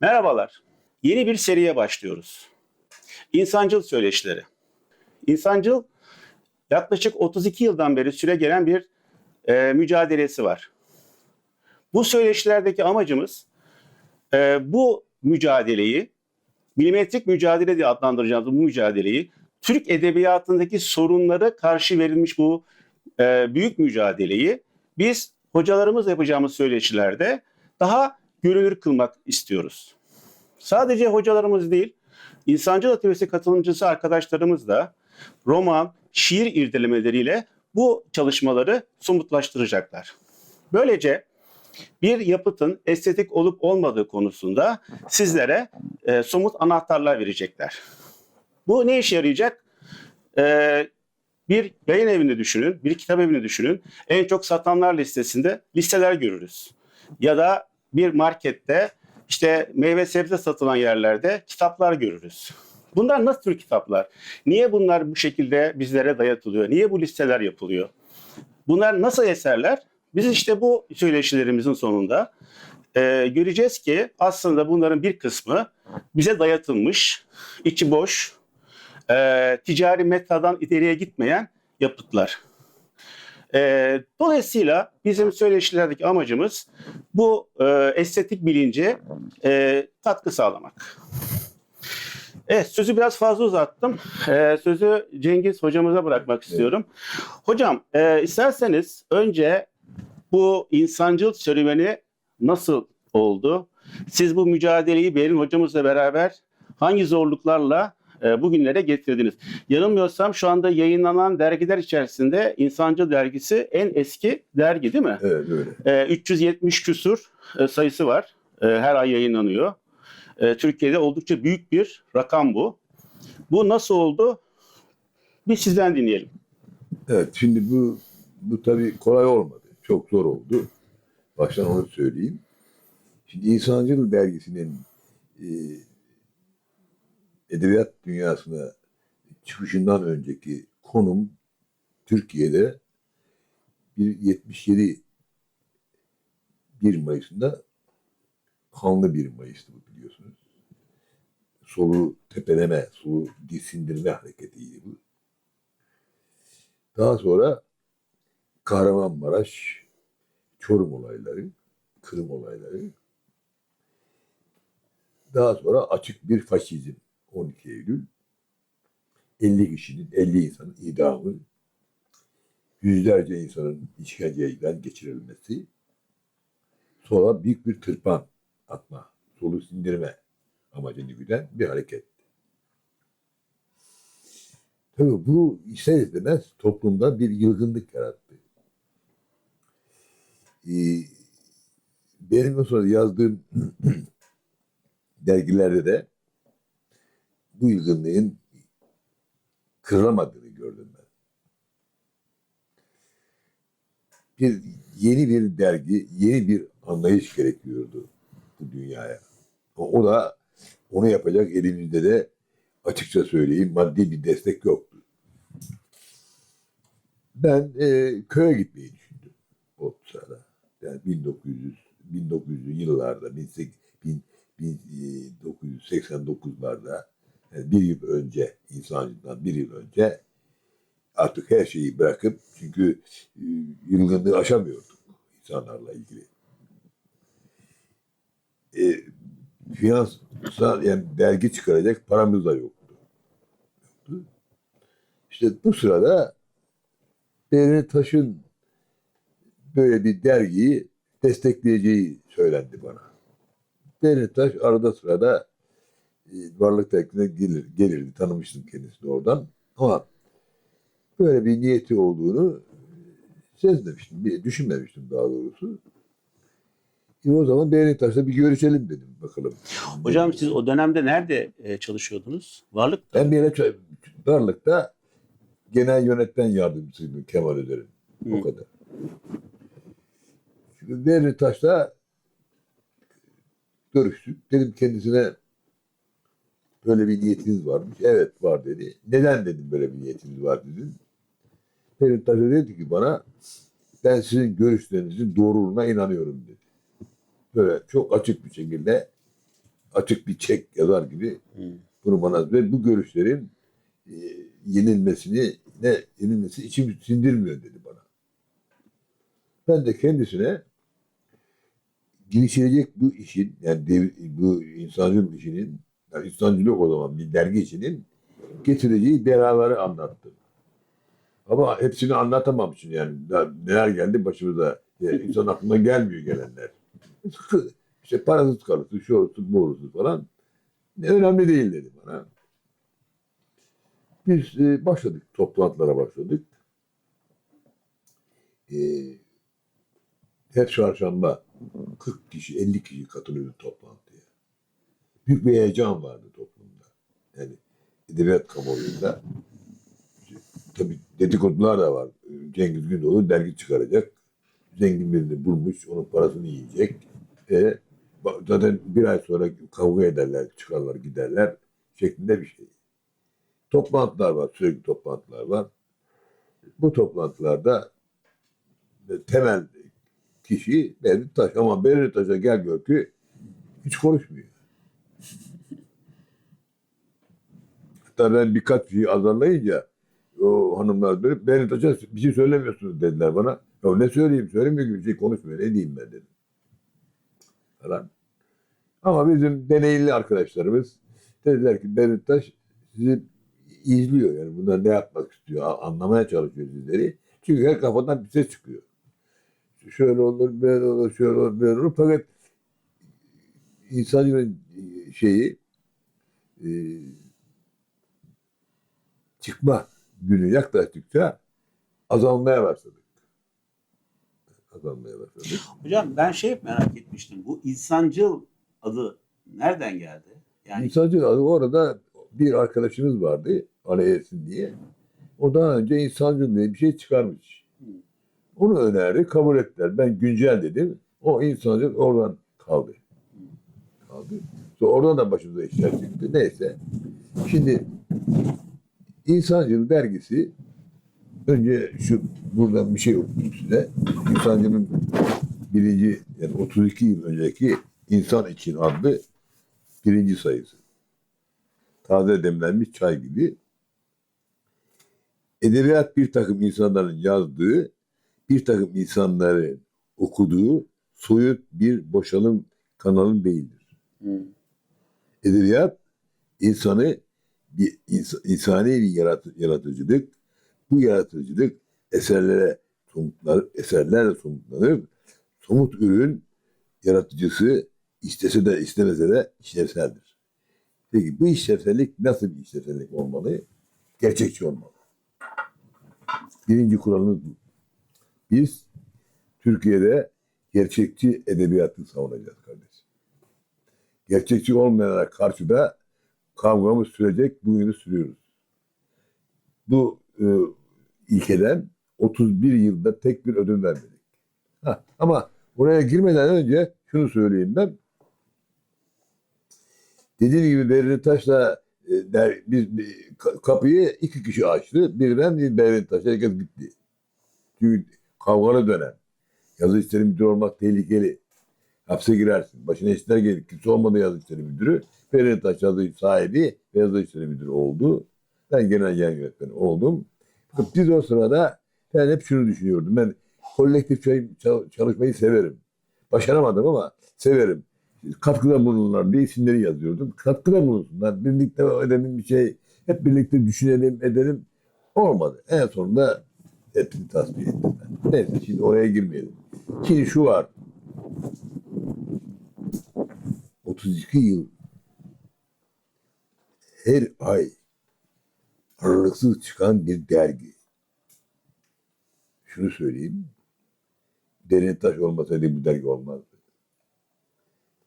Merhabalar. Yeni bir seriye başlıyoruz. İnsancıl söyleşileri. İnsancıl yaklaşık 32 yıldan beri süre gelen bir e, mücadelesi var. Bu söyleşilerdeki amacımız e, bu mücadeleyi, milimetrik mücadele diye adlandıracağımız bu mücadeleyi, Türk edebiyatındaki sorunlara karşı verilmiş bu e, büyük mücadeleyi biz hocalarımız yapacağımız söyleşilerde daha görünür kılmak istiyoruz. Sadece hocalarımız değil, İnsancıl Atölyesi katılımcısı arkadaşlarımız da roman, şiir irdelemeleriyle bu çalışmaları somutlaştıracaklar. Böylece bir yapıtın estetik olup olmadığı konusunda sizlere e, somut anahtarlar verecekler. Bu ne işe yarayacak? E, bir yayın evini düşünün, bir kitap evini düşünün. En çok satanlar listesinde listeler görürüz. Ya da bir markette işte meyve sebze satılan yerlerde kitaplar görürüz. Bunlar nasıl tür kitaplar? Niye bunlar bu şekilde bizlere dayatılıyor? Niye bu listeler yapılıyor? Bunlar nasıl eserler? Biz işte bu söyleşilerimizin sonunda e, göreceğiz ki aslında bunların bir kısmı bize dayatılmış, içi boş, e, ticari metadan ileriye gitmeyen yapıtlar. E, dolayısıyla bizim söyleşilerdeki amacımız bu e, estetik bilince e, katkı sağlamak. Evet sözü biraz fazla uzattım. E, sözü Cengiz hocamıza bırakmak istiyorum. Hocam e, isterseniz önce bu insancıl serüveni nasıl oldu? Siz bu mücadeleyi Berin hocamızla beraber hangi zorluklarla e, bugünlere getirdiniz? Yanılmıyorsam şu anda yayınlanan dergiler içerisinde İnsancıl dergisi en eski dergi değil mi? Evet öyle. E, 370 küsur e, sayısı var. E, her ay yayınlanıyor. E, Türkiye'de oldukça büyük bir rakam bu. Bu nasıl oldu? Bir sizden dinleyelim. Evet şimdi bu bu tabii kolay olmadı. Çok zor oldu. Baştan onu söyleyeyim. Şimdi İnsancıl dergisinin e, edebiyat dünyasına çıkışından önceki konum Türkiye'de bir 77 1 Mayıs'ında kanlı 1 Mayıs'tı bu biliyorsunuz. Solu tepeleme, solu sindirme hareketiydi bu. Daha sonra Kahramanmaraş, Çorum olayları, Kırım olayları. Daha sonra açık bir faşizm 12 Eylül. 50 kişinin, 50 insanın idamı, yüzlerce insanın işkenceden geçirilmesi, sonra büyük bir tırpan atma, solu sindirme amacını güden bir hareket. Tabii bu ister istemez toplumda bir yılgınlık yarattı. Ee, benim o sırada yazdığım dergilerde de bu yılgınlığın kırılamadığını gördüm ben. Bir yeni bir dergi, yeni bir anlayış gerekiyordu bu dünyaya. O, da onu yapacak elimizde de açıkça söyleyeyim maddi bir destek yoktu. Ben e, köye gitmeyi düşündüm o sırada. Yani 1900 1900'lü yıllarda 1989'larda yani bir yıl önce insancılıktan bir yıl önce artık her şeyi bırakıp çünkü e, yılgınlığı aşamıyorduk insanlarla ilgili. E, finansal yani dergi çıkaracak paramız da yoktu. yoktu. İşte bu sırada Devlet Taş'ın böyle bir dergiyi destekleyeceği söylendi bana. Devlet Taş arada sırada varlık dergisine gelir, gelirdi. Tanımıştım kendisini oradan. Ama böyle bir niyeti olduğunu sezmemiştim. bir- Düşünmemiştim daha doğrusu. E o zaman Taş'la bir görüşelim dedim bakalım. Hocam siz o dönemde nerede e, çalışıyordunuz? Varlık Ben bir yere Varlık'ta genel yönetmen yardımcısıydım Kemal Öder'in. O kadar. Şimdi Taş'la görüştük. Dedim kendisine böyle bir niyetiniz varmış. Evet var dedi. Neden dedim böyle bir niyetiniz var dedim. Devlet Taş da dedi ki bana ben sizin görüşlerinizin doğruluğuna inanıyorum dedi. Böyle çok açık bir şekilde açık bir çek yazar gibi Hı. bunu bana ve bu görüşlerin e, yenilmesini ne yenilmesi içim sindirmiyor dedi bana. Ben de kendisine gelişecek bu işin yani dev- bu insancılık işinin yani insancılık o zaman bir dergi işinin getireceği belaları anlattım. Ama hepsini anlatamam şimdi yani neler geldi başımıza. Yani insan aklına gelmiyor gelenler. İşte parasız kalırsın, şu olsun, bu olsun falan. Ne önemli değil dedi bana. Biz e, başladık, toplantılara başladık. E, her çarşamba 40 kişi, 50 kişi katılıyordu toplantıya. Büyük bir heyecan vardı toplumda. Yani edebiyat kamuoyunda. Tabii dedikodular da var. Cengiz Gündoğdu dergi çıkaracak. Zengin birini bulmuş, onun parasını yiyecek. E, zaten bir ay sonra kavga ederler, çıkarlar, giderler şeklinde bir şey. Toplantılar var, sürekli toplantılar var. Bu toplantılarda e, temel kişi Berri Taş ama Berri Taş'a gel gör ki hiç konuşmuyor. Hatta ben birkaç şeyi azarlayınca o hanımlar dönüp Berri Taş'a bir şey söylemiyorsunuz dediler bana. Ya ne söyleyeyim söylemiyor gibi bir şey konuşmuyor. Ne diyeyim ben dedim. Falan. Ama bizim deneyimli arkadaşlarımız dediler ki Berri Taş sizi izliyor. Yani bunlar ne yapmak istiyor anlamaya çalışıyor sizleri. Çünkü her kafadan bir ses çıkıyor. Şöyle olur, böyle olur, şöyle olur, böyle olur. Fakat insanın şeyi e, çıkma günü yaklaştıkça azalmaya başladık. Azalmaya başladık. Hocam ben şey merak etmiştim. Bu insancıl adı nereden geldi? Yani İnsancı adı orada bir arkadaşımız vardı. Ali Ersin diye. O daha önce insancıl diye bir şey çıkarmış. Onu önerdi, kabul ettiler. Ben güncel dedim. O insancıl oradan kaldı. Kaldı. Oradan da başımıza işler çıktı. Neyse. Şimdi İnsancıl dergisi önce şu buradan bir şey okuyayım size. İnsancıl'ın birinci yani 32 yıl önceki İnsan için adlı birinci sayısı. Taze demlenmiş çay gibi. Edebiyat bir takım insanların yazdığı, bir takım insanların okuduğu soyut bir boşalım kanalı değildir. Hı. Edebiyat insanı bir ins- insani bir yaratı- yaratıcılık, bu yaratıcılık eserlere somutlar, eserlerle somutlanır. Somut ürün yaratıcısı istese de istemese de işlevseldir. Peki bu işlevsellik nasıl bir işlevsellik olmalı? Gerçekçi olmalı. Birinci kuralımız bu. Biz Türkiye'de gerçekçi edebiyatı savunacağız kardeşim. Gerçekçi olmayanlara karşı da kavgamız sürecek, bugünü sürüyoruz. Bu e, ilkeden 31 yılda tek bir ödül vermedik. Ha, ama oraya girmeden önce şunu söyleyeyim ben. Dediğim gibi Berrin Taş'la e, biz kapıyı iki kişi açtı. Birden bir Berrin Taş. Herkes gitti. Çünkü kavgalı dönem. Yazı işleri müdürü olmak tehlikeli. Hapse girersin. Başına işler gelir. Kimse olmadı yazı işleri müdürü. Berrin Taş sahibi ve yazı işleri müdürü oldu. Ben genel yayın yönetmeni oldum. Biz o sırada ben hep şunu düşünüyordum. Ben kolektif çal- çalışmayı severim. Başaramadım ama severim. Katkıda bulunurlar diye isimleri yazıyordum. Katkıda bulunsunlar. Birlikte edelim bir şey. Hep birlikte düşünelim, edelim. Olmadı. En sonunda hepsini tasfiye ettim ben. Neyse şimdi oraya girmeyelim. Şimdi şu var. 32 yıl her ay aralıksız çıkan bir dergi. Şunu söyleyeyim. Derin taş olmasaydı bu dergi olmazdı.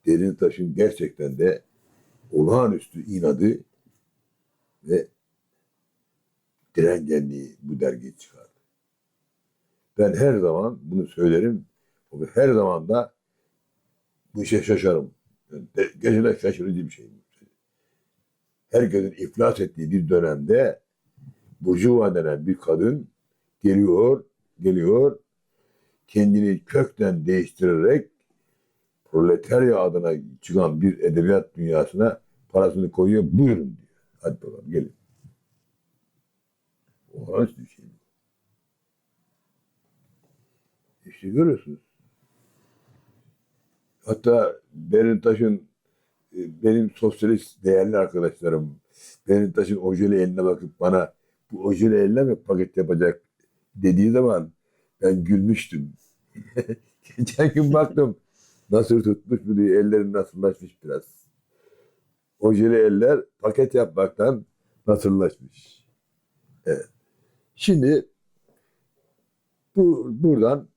Derin taşın gerçekten de olağanüstü inadı ve direngenliği bu dergiyi çıkardı. Ben her zaman bunu söylerim. Her zaman da bu işe şaşarım. De- Gerçekten şaşırıcı bir şey. Herkesin iflas ettiği bir dönemde Burjuva denen bir kadın geliyor, geliyor, kendini kökten değiştirerek proletarya adına çıkan bir edebiyat dünyasına parasını koyuyor. Buyurun diyor. Hadi bakalım gelin. Olağanüstü bir şey. İşte görüyorsunuz. Hatta Berin Taş'ın e, benim sosyalist değerli arkadaşlarım Berin Taş'ın ojeli eline bakıp bana bu ojeli eline mi paket yapacak dediği zaman ben gülmüştüm. Geçen gün baktım nasıl tutmuş mu diye ellerim nasıllaşmış biraz. Ojeli eller paket yapmaktan nasıllaşmış. Evet. Şimdi bu buradan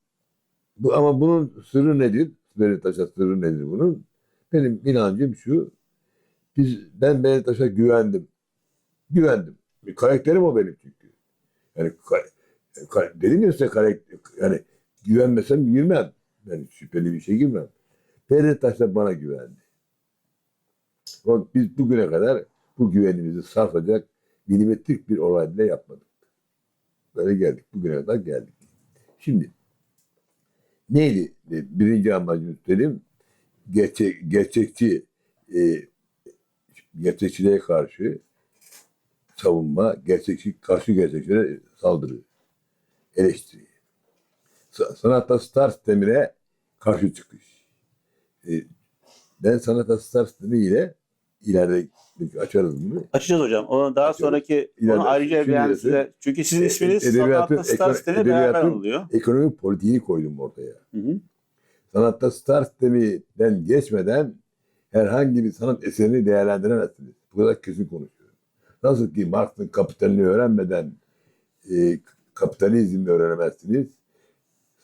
bu ama bunun sırrı nedir? Berit sırrı nedir bunun? Benim inancım şu. Biz ben Berit Taş'a güvendim. Güvendim. Bir karakterim o benim çünkü. Yani ka- dedim ya size karakter yani güvenmesem girmem. Ben şüpheli bir şey girmem. Berit da bana güvendi. Ama biz bugüne kadar bu güvenimizi sarsacak milimetrik bir olay bile yapmadık. Böyle geldik. Bugüne kadar geldik. Şimdi neydi? E, Birinci amacımız dedim gerçek, gerçekçi e, gerçekçiliğe karşı savunma, gerçekçi, karşı gerçekçilere saldırı, eleştiri. Sa- Sanatta star sistemine karşı çıkış. E, ben sanatta star sistemiyle ileride açarız bunu. Açacağız hocam. Onu daha Açıyoruz. sonraki İleride- onu ayrıca de- size çünkü sizin E- isminiz edebiyatın- Sanatta Star ekon- Sistemi beraber edebiyatın- oluyor. Ekonomi politiğini koydum ortaya. Hı hı. Sanatta star sisteminden geçmeden herhangi bir sanat eserini değerlendiremezsiniz. Bu kadar kesin konuşuyorum. Nasıl ki Marx'ın kapitalini öğrenmeden e, kapitalizmi öğrenemezsiniz.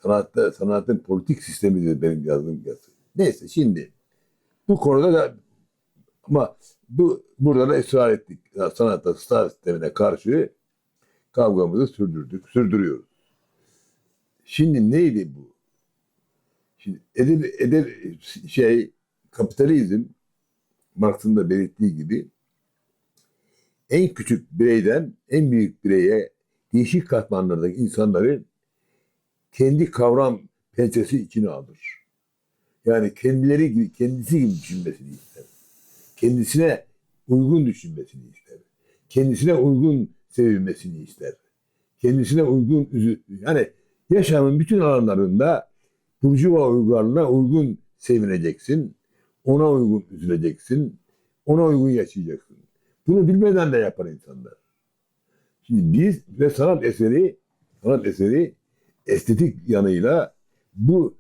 Sanatta, sanatın politik sistemidir benim yazdığım yazı. Neyse şimdi bu konuda da ama bu burada da ısrar ettik. Sanatta star sistemine karşı kavgamızı sürdürdük, sürdürüyoruz. Şimdi neydi bu? Şimdi edeb, edeb şey kapitalizm Marx'ın da belirttiği gibi en küçük bireyden en büyük bireye değişik katmanlardaki insanların kendi kavram pençesi içine alır. Yani kendileri gibi, kendisi gibi düşünmesini ister. Kendisine uygun düşünmesini ister. Kendisine uygun sevilmesini ister. Kendisine uygun yani yaşamın bütün alanlarında burjuva uygarlığına uygun sevineceksin. Ona uygun üzüleceksin. Ona uygun yaşayacaksın. Bunu bilmeden de yapar insanlar. Şimdi biz ve sanat eseri sanat eseri estetik yanıyla bu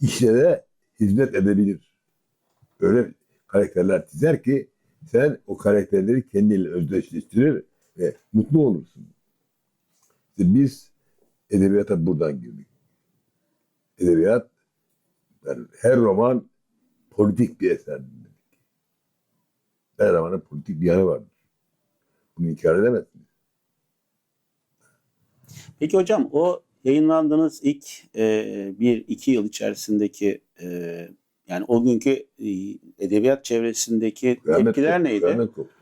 işlere hizmet edebilir. Öyle karakterler çizer ki sen o karakterleri kendiyle özdeşleştirir ve mutlu olursun. İşte biz edebiyata buradan girdik. Edebiyat yani her roman politik bir eserdir. dedik. Her romanın politik bir yanı vardır. Bunu inkar edemezsiniz. Peki hocam o yayınlandığınız ilk e, bir iki yıl içerisindeki e, yani o günkü e, edebiyat çevresindeki Kıyamet tepkiler koptu, neydi? Kıyamet koptu.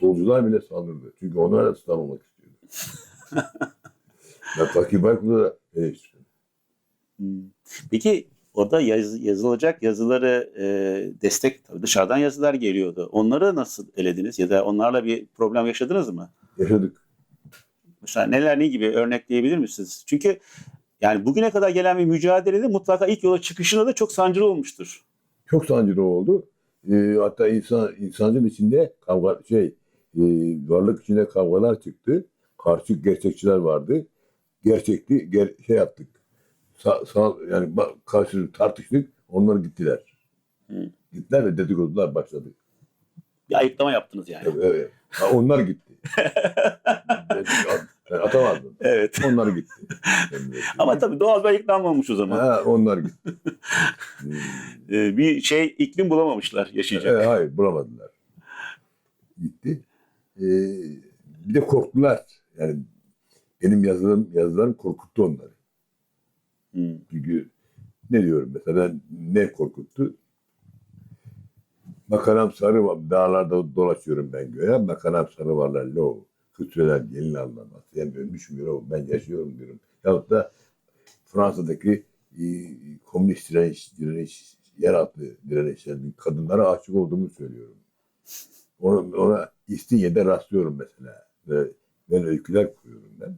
Solcular bile saldırdı. Çünkü onlar da star olmak istiyordu. ben Fakir Baykul'u da eleştiriyorum. Hmm. Peki orada yaz- yazılacak yazıları e, destek tabii dışarıdan yazılar geliyordu. Onları nasıl elediniz ya da onlarla bir problem yaşadınız mı? Yaşadık. Mesela neler ne gibi örnekleyebilir misiniz? Çünkü yani bugüne kadar gelen bir mücadelede mutlaka ilk yola çıkışında da çok sancılı olmuştur. Çok sancılı oldu. Ee, hatta insan insancıl içinde kavga şey e, varlık içinde kavgalar çıktı. Karşı gerçekçiler vardı. Gerçekti. Ger, şey yaptık. Sa, sa, yani karşı tartıştık. Onlar gittiler. Hı. Gittiler ve dedikodular başladı. Bir ayıplama yaptınız yani. Evet. evet. Ha, onlar gitti. ben atamazdım. Evet. Onlar gitti. Ama tabii doğal bir ayıklanmamış o zaman. ha, onlar gitti. Ee, bir şey iklim bulamamışlar yaşayacak. Evet, hayır bulamadılar. Gitti. Ee, bir de korktular. Yani benim yazılarım, yazılarım korkuttu onları. Hmm. Çünkü ne diyorum mesela ben ne korkuttu? Makaram sarı var- dağlarda dolaşıyorum ben göğe. Makaram sarı varlar lo. Kütüreler gelin anlamaz. Yani ölmüşüm diyorum ben yaşıyorum diyorum. Yahut da Fransa'daki e, komünist direniş, direniş yeraltı direnişlerinin kadınlara aşık olduğumu söylüyorum. Ona, ona İstinye'de rastlıyorum mesela. Ve ben öyküler kuruyorum ben.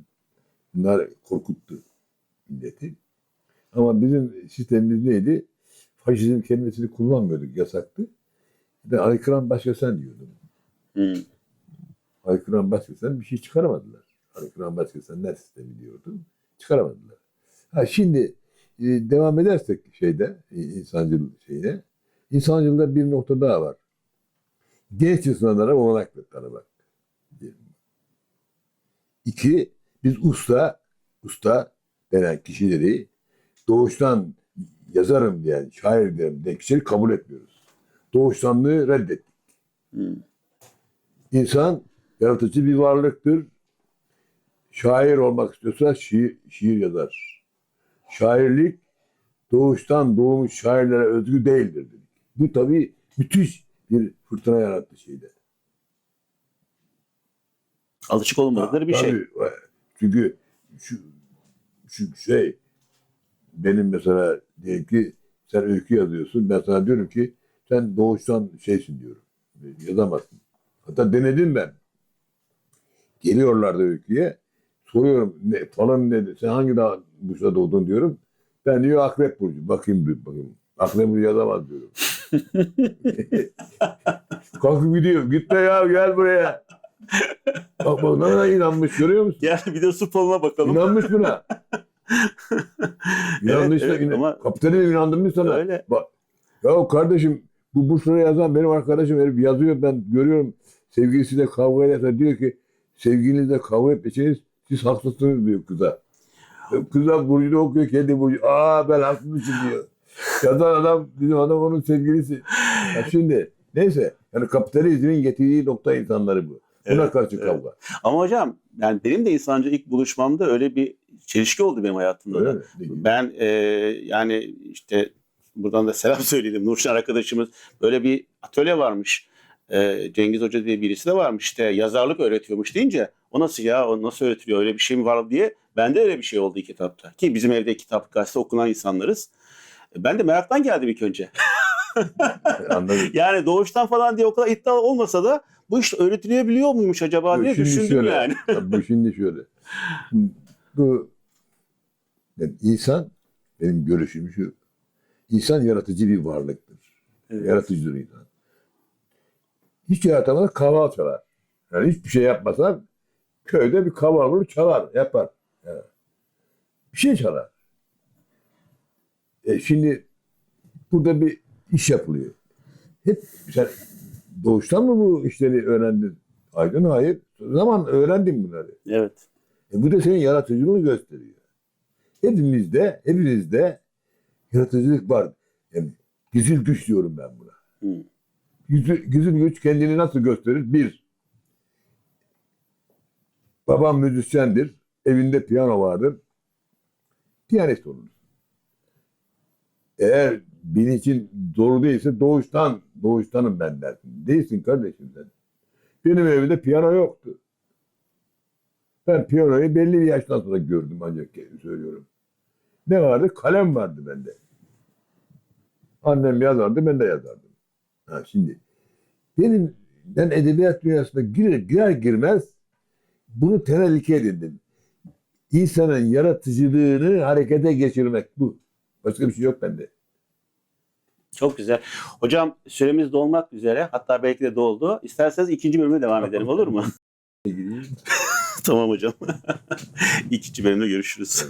Bunlar korkuttu milleti. Ama bizim sistemimiz neydi? Faşizm kelimesini kullanmıyorduk, yasaktı. Ben aykıran başka sen diyordum. Hı. Başka sen bir şey çıkaramadılar. Aykıran başka senler sistemi diyordu. Çıkaramadılar. Ha şimdi e, devam edersek şeyde, e, insancıl şeyine. İnsancılda bir nokta daha var. Genç insanlara olanak tanımak. İki, biz usta, usta denen kişileri doğuştan yazarım diyen, şair diyen kişileri kabul etmiyoruz. Doğuştanlığı reddettik. Hı. İnsan yaratıcı bir varlıktır. Şair olmak istiyorsa şiir, şiir yazar. Şairlik doğuştan doğmuş şairlere özgü değildir dedik. Bu tabii müthiş bir fırtına yarattı şeyde. Alışık olmadıkları bir şey. Tabii, e, Çünkü şu, şu şey benim mesela diyelim ki sen öykü yazıyorsun. Ben sana diyorum ki sen doğuştan şeysin diyorum. Yazamazsın. Hatta denedim ben. Geliyorlardı öyküye. Soruyorum ne, falan ne sen hangi dağ burçta doğdun diyorum. Ben diyor akrep burcu. Bakayım bir bakayım. Akrep burcu yazamaz diyorum. Kalkıp gidiyor. Gitme ya gel buraya. Bak bak ne kadar inanmış görüyor musun? Yani bir de su poluna bakalım. İnanmış buna. İnanmış Evet, evet, ama- Kaptanım inandım mı sana? Öyle. Bak, ya kardeşim bu Bursa'ya yazan benim arkadaşım herif yazıyor ben görüyorum sevgilisiyle kavga ederse diyor ki sevgilinizle kavga etmeyeceğiniz siz haklısınız diyor kıza. Kıza Burcu'da okuyor kendi Burcu. Aa ben haklıymışım diyor. Yazan adam bizim adam onun sevgilisi. Ya şimdi neyse yani kapitalizmin getirdiği nokta insanları bu. Buna Evet, karşı evet. kavga. Ama hocam yani benim de insancı ilk buluşmamda öyle bir çelişki oldu benim hayatımda Öyle da. mi? Ben e, yani işte buradan da selam söyleyelim. Nurşen arkadaşımız böyle bir atölye varmış. E, Cengiz Hoca diye birisi de varmış işte yazarlık öğretiyormuş deyince o nasıl ya o nasıl öğretiliyor öyle bir şey mi var diye bende öyle bir şey oldu kitapta. Ki bizim evde kitap gazete okunan insanlarız. Ben de meraktan geldim ilk önce. Anladım. Yani doğuştan falan diye o kadar iddialı olmasa da bu iş öğretilebiliyor muymuş acaba diye Şimdi düşündüm şöyle, yani. Bu şimdi şöyle. Bu yani insan benim görüşüm şu. İnsan yaratıcı bir varlıktır. Evet. Yaratıcıdır insan. Hiç yaratamaz kaval çalar. Yani hiçbir şey yapmasa köyde bir kaval vurur çalar, yapar. Yani bir şey çalar. E şimdi burada bir iş yapılıyor. Hep sen doğuştan mı bu işleri öğrendin? Aydın hayır. Zaman öğrendim bunları. Evet. E bu da senin yaratıcılığını gösteriyor. Hepimizde, hepinizde yaratıcılık var. Yani güzül güç diyorum ben buna. Hı. Güzül, güzül güç kendini nasıl gösterir? Bir, babam müzisyendir. Evinde piyano vardır. Piyanist olur. Eğer bilinçin doğru değilse doğuştan, doğuştanım ben dersin. Değilsin kardeşim sen. Benim evimde piyano yoktu. Ben piyanoyu belli bir yaştan sonra gördüm ancak söylüyorum. Ne vardı? Kalem vardı bende. Annem yazardı, ben de yazardım. Ha şimdi benim ben edebiyat dünyasına girer, girer girmez bunu temel ilke edindim. İnsanın yaratıcılığını harekete geçirmek bu. Başka bir şey yok bende. Çok güzel. Hocam süremiz dolmak üzere. Hatta belki de doldu. İsterseniz ikinci bölüme devam edelim olur mu? tamam hocam. İkinci bölümde görüşürüz.